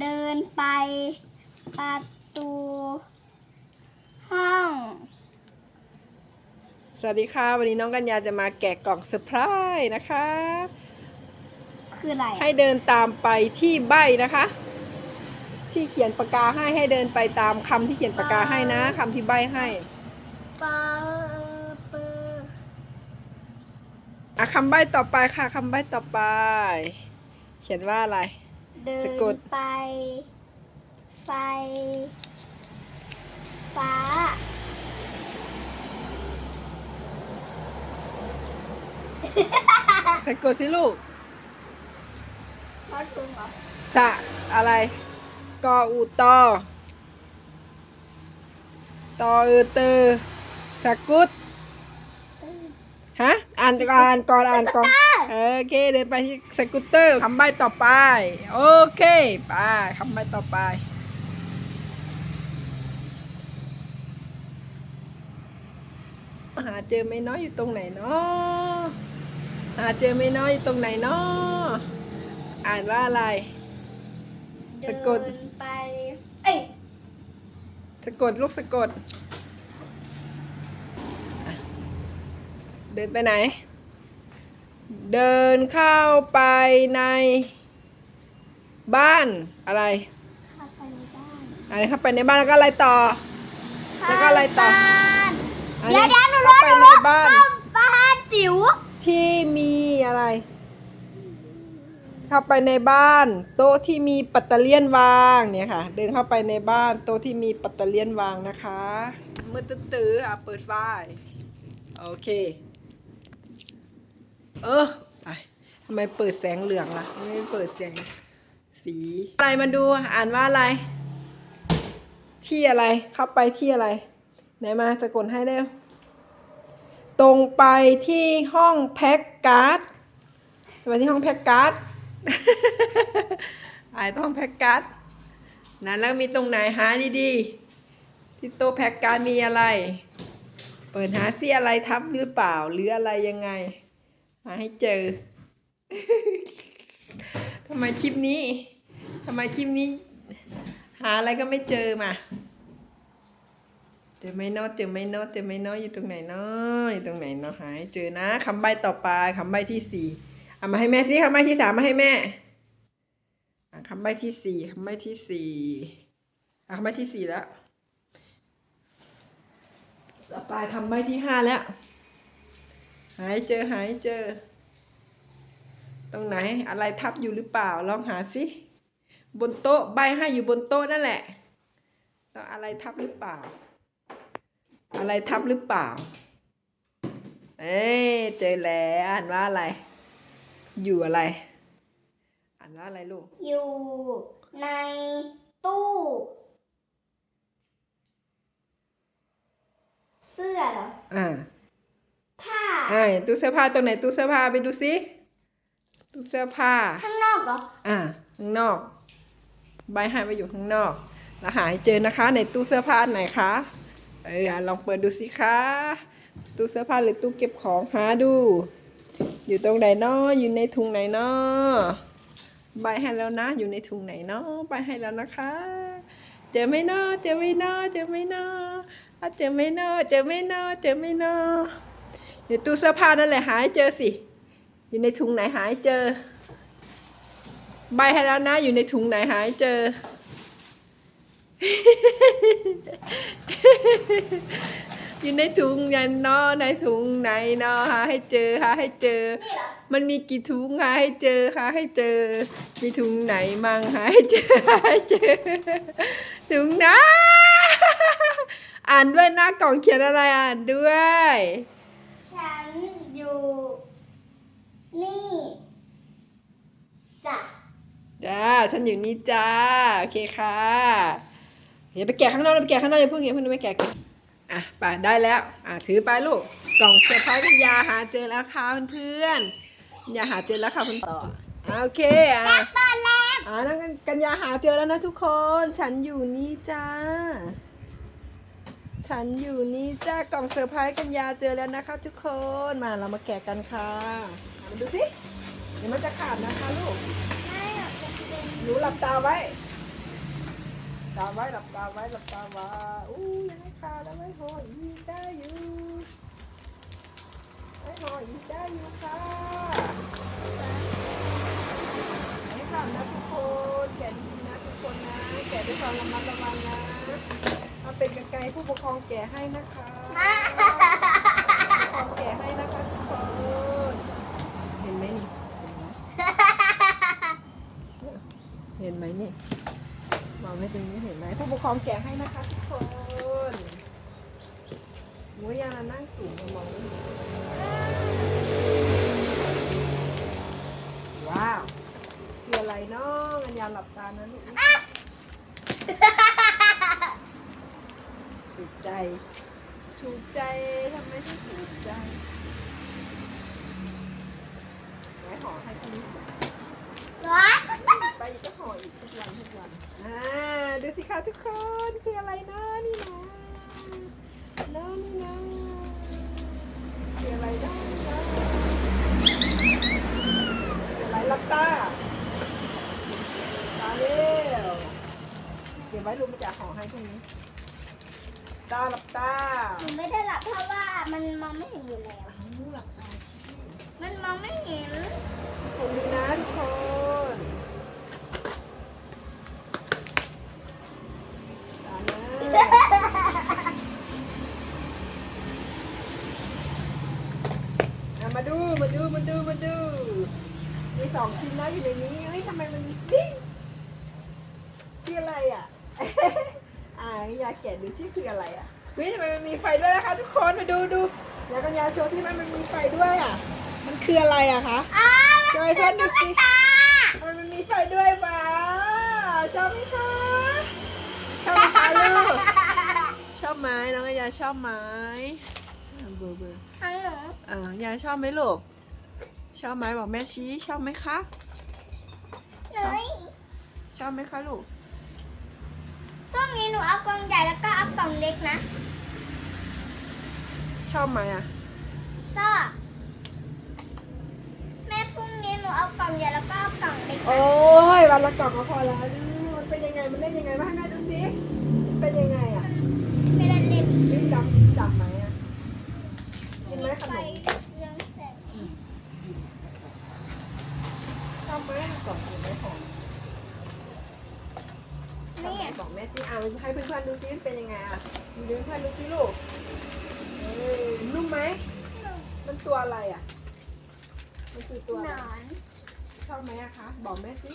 เดินไปประตูห้อง สวัสดีค่ะ วันนี้น้องกัญญาจะมาแกะกล่องเซอร์ไพรส์นะคะ คืออะไรให้เดินตามไปที่ใบนะคะ ที่เขียนปากกาให้ให้เดินไปตามคำที่เขียนปากกาให้นะคำที่ใบให้ปาเปอร์อะคำใบต่อไปค่ะคำใบต่อไป เขียนว่าอะไร เดิสะกด นไป ไฟ ฟ้า สะกดสิลูก ทอดถุงเหรอสะอะไร กออูตอตออือตือสะกุด ฮะ อ่านก่อนก่อนอ่านก่อน โอเคเดินไปที่สกูตเตอร์คำใบต่อไป โอเคไปคำใบต่อไป หาเจอไหมเนาะอยู่ตรงไหนเนาะหาเจอไหมเนาะอยู่ตรงไหนเนาะอ่านว่าอะไร สะกด เดินไป เอ้ยสะกดลูกสะกดอะเดินไปไหน เดินเข้าไปใน บ้านอะไรเข้าไปในบ้านอะไรเข้าไปในบ้านแล้วก็อะไรต่อ แล้วก็อะไรต่อเข้าบ้านอันเดี๋นี้ยวเดี๋ยวหนูเข้ารู้ไปหนูในรู้บ้านเข้าบ้านจิ๋วที่มีอะไร เข้าไปในบ้าน โต๊ะที่มีปัตเตอร์เลียนวางเนี่ยค่ะ เดินเข้าไปในบ้าน โต๊ะที่มีปัตเตอร์เลียนวางนะคะมือตื้อๆอะเปิดไฟโอเค เออไป ทำไมเปิดแสงเหลืองล่ะ ไม่เปิดแสงสี อะไรมาดูอ่านว่าอะไร ที่อะไรเข้าไปที่อะไร ไหนมาสะกดให้เร็ว ตรงไปที่ห้องแพ็กการ์ดไปที่ห้องแพ็กการ์ดไอ้ต้องแพ็กการ์ดนั้นแล้วมีตรงไหนหาดีๆ ที่โต๊ะแพ็กการ์ดมีอะไร เปิดหาซิอะไรทับหรือเปล่า หรืออะไรยังไง หาให้เจอ ทำไมคลิปนี้ทำไมคลิปนี้ หาอะไรก็ไม่เจอมา เจอไหมเนาะเจอไหมเนาะเจอไหมเนาะอยู่ตรงไหนเนาะอยู่ตรงไหนเนาะหาให้เจอนะคำใบต่อไปคำใบที่สี่เอามาให้แม่สิคำใบที่สามมาให้แม่คำใบที่สี่คำใบที่สี่คำใบที่สี่แล้วต่อไปคำใบที่ห้าแล้ว หาให้เจอหาให้เจอ ตรงไหนอะไรทับอยู่หรือเปล่าลองหาสิบนโต๊ะใบให้อยู่บนโต๊ะนั่นแหละต้องอะไรทับหรือเปล่า อะไรทับหรือเปล่า เอ้ยเจอแล้วอ่านว่าอะไร อยู่อะไร อ่านว่าอะไรลูก อยู่ในตู้ เสื้อเหรออ่าผ้าอ่าตู้เสื้อผ้าตรงไหนตู้เสื้อผ้าไปดูสิ ตู้เสื้อผ้า ข้างนอกเหรอ อ่าข้างนอกใบให้ไปอยู่ข้างนอก แล้วหาให้เจอนะคะ ในตู้เสื้อผ้าอันไหนคะ เอออะลองเปิดดูสิคะ ตู้เสื้อผ้าหรือตู้เก็บของหาดู อยู่ตรงไหนเนาะอยู่ในถุงไหนเนาะใบให้แล้วนะ อยู่ในถุงไหนเนาะใบให้แล้วนะคะ เจอไหมเนาะเจอไหมเนาะเจอไหมเนาะอะเจอไหมเนาะเจอไหมเนาะเจอไหมเนาะอยู่ตู้เสื้อผ้านั่นแหละหาให้เจอสิ อยู่ในถุงไหนหาให้เจอ ใบให้แล้วนะ อยู่ในถุงไหนหาให้เจอ อยู่ในถุงยันเนอในถุงไหนเนอหาให้เจอหาให้เจอ มันมีกี่ถุงหาให้เจอหาให้เจอ มีถุงไหนมั่งหาให้เจอหาให้เจอ ถุงไหนอ่านด้วยนะกล่องเขียนอะไรอ่านด้วย ฉันอยู่ นี่จ้ะจ้าฉันอยู่นี่จ้าโอเคค่ะเดี๋ยวไปแกะข้างนอกไปแกะข้างนอกอย่าเพิ่งอย่าเพิ่งไม่แกะกันอะไปได้แล้วอะถือไปลูกกล่องเซอร์ไพรส์กันยาหาเจอแล้วค่ะเพื่อนๆอย่าหาเจอแล้วค่ะเพื่อนต่ออะโอเคอะเปิดแล้วอ่านั่นกันยาหาเจอแล้วนะทุกคน ฉันอยู่นี่จ้า ฉันอยู่นี่จ้ากล่องเซอร์ไพรส์กันยาเจอแล้วนะคะ ทุกคนมาเรามาแกะกันค่ะ อะมาดูสิเดี๋ยวมันจะขาดนะคะลูกไม่หรอกจะเป็นหนูหลับตาไว้ไตาไว้หลับตาไว้หลับตาไว้อู้ยังไม่ขาดแล้วไม่หออีกได้อยู่ไม่หออีกได้อยู่ค่ะไม่ขาดนะทุกคนแกะดีๆนะทุกคนนะแกะด้วยความระมัดระวังนะเอาเป็นกรรไกรผู้ปกครองแกะให้นะคะผู้ปกครองแกะให้นะคะทุกคนเห็นไหมนี่เห็ นไหมนี่มองไม่ตรงนี้เห็นไหมผู้ปกครองแกะให้นะคะทุกคนหมูยานั่งสูงมองไม่เห็นว้าวคืออะไรเนาะงันยาหลับตานะลูกถูกใจถูกใจทำไมถึงถูกใจไว้ห่อให้คนนี้ก่อนร้อนไป อีกก็ห่ออีกทุกวันทุกวันอ่าดูสิคะทุกคนคืออะไรนะนี่นะนนี่นะคืออะไรนะนะคืออะไรลับตาตาเร็วเก็บไว้ลุงมาจากห่อให้พรุ่งนี้ตาหลับตาหนูไม่ได้หลับเพราะว่ามันมองไม่เห็นอยู่แล้วหลับตามันมองไม่เห็นคนนี้นะทุกคนตานะอะมาดู มาดู มาดู มาดู มีสองชิ้นนะอยู่ในนี้เฮ้ยทำไมมันมีดิ้งคืออะไรอะ อ่าอ ยากแกะดูที่คืออะไรอะเฮ้ยทำไมมันมีไฟด้วยนะคะ ทุกคนมาดูดูอยากกันยาโชว์ที่มันมันมีไฟด้วยอะ มันคืออะไรอะคะอ้าวจอยเพื่อนดูสิตาทำไมมันมีไฟด้วยฟ้าชอบไหมคะชอบไหมคะลูกชอบไหมน้องยาชอบไหมอะเบอร์เบอร์ทั้งหนูเออยายชอบไหมลูกชอบไหมบอกแม่ชี้ชอบไหมคะหนูชอบไหมคะลูก พรุ่งนี้หนูเอากล่องใหญ่แล้วก็เอากล่องเล็กนะชอบไหมอะ ซ่อแม่พรุ่งนี้หนูเอากล่องใหญ่แล้วก็เอากล่องเล็กนะโอ้ยวันละกล่องก็พอแล้วมันเป็นยังไงมันเล่นยังไงมาให้แม่ดูสิเป็นยังไงอะไม่ได้เล่นนี่ดำดำไหมอะกินไหมขไฟนม เรื่องแสง ชอบไหมกล่องกินไหมของ นี่บอกแม่สิเอาให้เพื่อนๆดูซิมันเป็นยังไงอะดูเพื่อนๆดูซิลูกเออนุ่มไหมมันตัวอะไรอะ มันคือตัวหอะไรนอนชอบไหมอะคะ บอกแม่สิ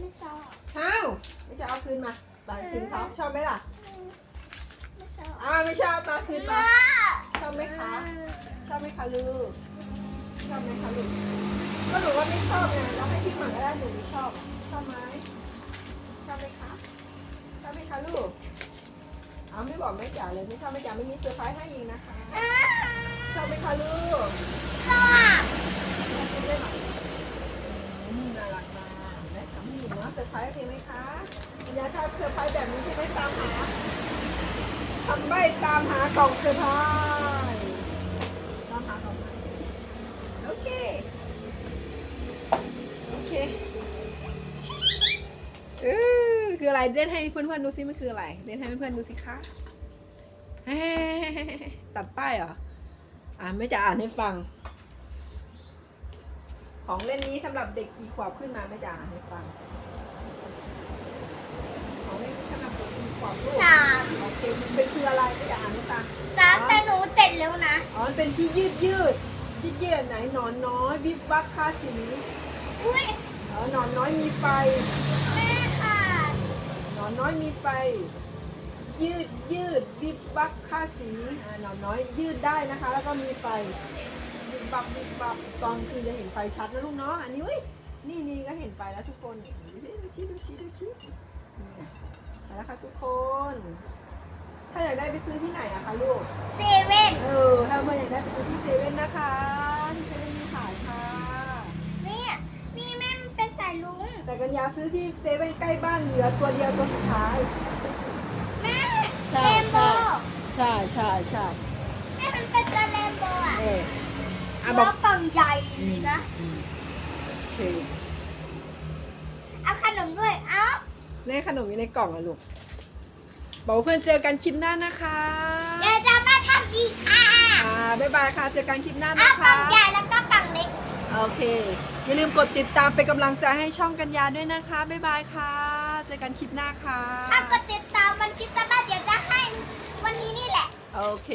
ไม่ชอบข้าวไม่ชอบเอาคืนมาบาคืนเขาชอบไหมล่ะไม่ชอบอ้าวไม่ชอบมาคืนมาชอบไหมคะ ชอบไหมคะลูก ชอบไหมคะลูก ก็หนูว่าไม่ชอบไงแล้วให้พี่หมักก็ได้หนูไม่ชอบ ชอบไหมชอบไหมคะ ช อบไหมคะลูก เอาไม่บอกไม่จ๋าเลยไม่ชอบไม่จ๋าไม่มีเซอร์ไพรส์ให้อีกนะคะ ชอบไหมคะลูกชอบนได้ไหมอืมน่ารักมากได้ทำให้หนูนะเซอร์ไพรส์โอเคไหมคะคุณยาชอบเซอร์ไพรส์แบบนี้ใช่ไหมตามหาทำใบตามหากล่องเซอร์ไพรส์ตามหากล่องโอเค โอเคเอ อคืออะไร เล่นให้เพื่อนๆดูซิมันคืออะไร เล่นให้เพื่อนๆดูสิคะเฮ้ตัดป้ายเหรอ อ่าไม่จะอ่านให้ฟัง ของเล่นนี้สำหรับเด็กกี่ขวบขึ้นมาไม่จะอ่านให้ฟัง ของเล่นนี้สำหรับเด็กกี่ขวบลูกสาม โอเคมันเป็นคืออะไรไม่จะอ่านให้ฟัง สามแต่หนูเจ็ดแล้วนะ อ๋อมันเป็นที่ยืดยืดยืดยืดไหนหนอนน้อยวิบวับค่าสีอุ้ยเออหนอนน้อยมีไฟแม่ค่ะ หนอนน้อยมีไฟ ยืดยืดวิบวับค่าสีอ่าหนอนน้อยยืดได้นะคะ แล้วก็มีไฟวิบวับวิบวับตอนคือจะเห็นไฟชัดนะลูกเนาะอันนี้เว้ยนี่นี่ก็เห็นไฟแล้วทุกคนดูสิดูสิดูสิดูสินี่ไงไปแล้วค่ะทุกคน ถ้าอยากได้ไปซื้อที่ไหนอะคะลูกเซเว่นเออถ้าเมื่ออยากได้ไปซื้อที่เซเว่นนะคะที่เซเว่นมีขายค่ะ เนี่ยนี่แม่มันเป็นสายลุง แต่กัญญาซื้อที่เซเว่นใกล้บ้านเหลือตัวเดียวตัวสุดท้าย แม่ใช่เรนโบใช่ว์ใช่ใช่ใช่แม่มันเป็นตัวเรนโบว์อะเอออะบแล้อกวกล่องใหญ่นะโอเคเอาขนมด้วยเอ้าในขนมอยู่ในกล่องอะลูก บอกเพื่อนเจอกันคลิปหน้านะคะเดี๋ยวจะมาทำอีกค่ะอ่าบ๊ายบายค่ะ เจอกันคลิปหน้าอ้านะวกล่คะองใหญ่แล้วก็กล่องเล็ก โอเค อย่าลืมกดติดตามเป็นกำลังใจให้ช่องกัญญาด้วยนะคะ บ๊ายบายค่ะ เจอกันคลิปหน้าค่ะ ถ้ากดติดตามมันคิดซะบ้างเดี๋ยวจะให้วันนี้นี่แหละ โอเค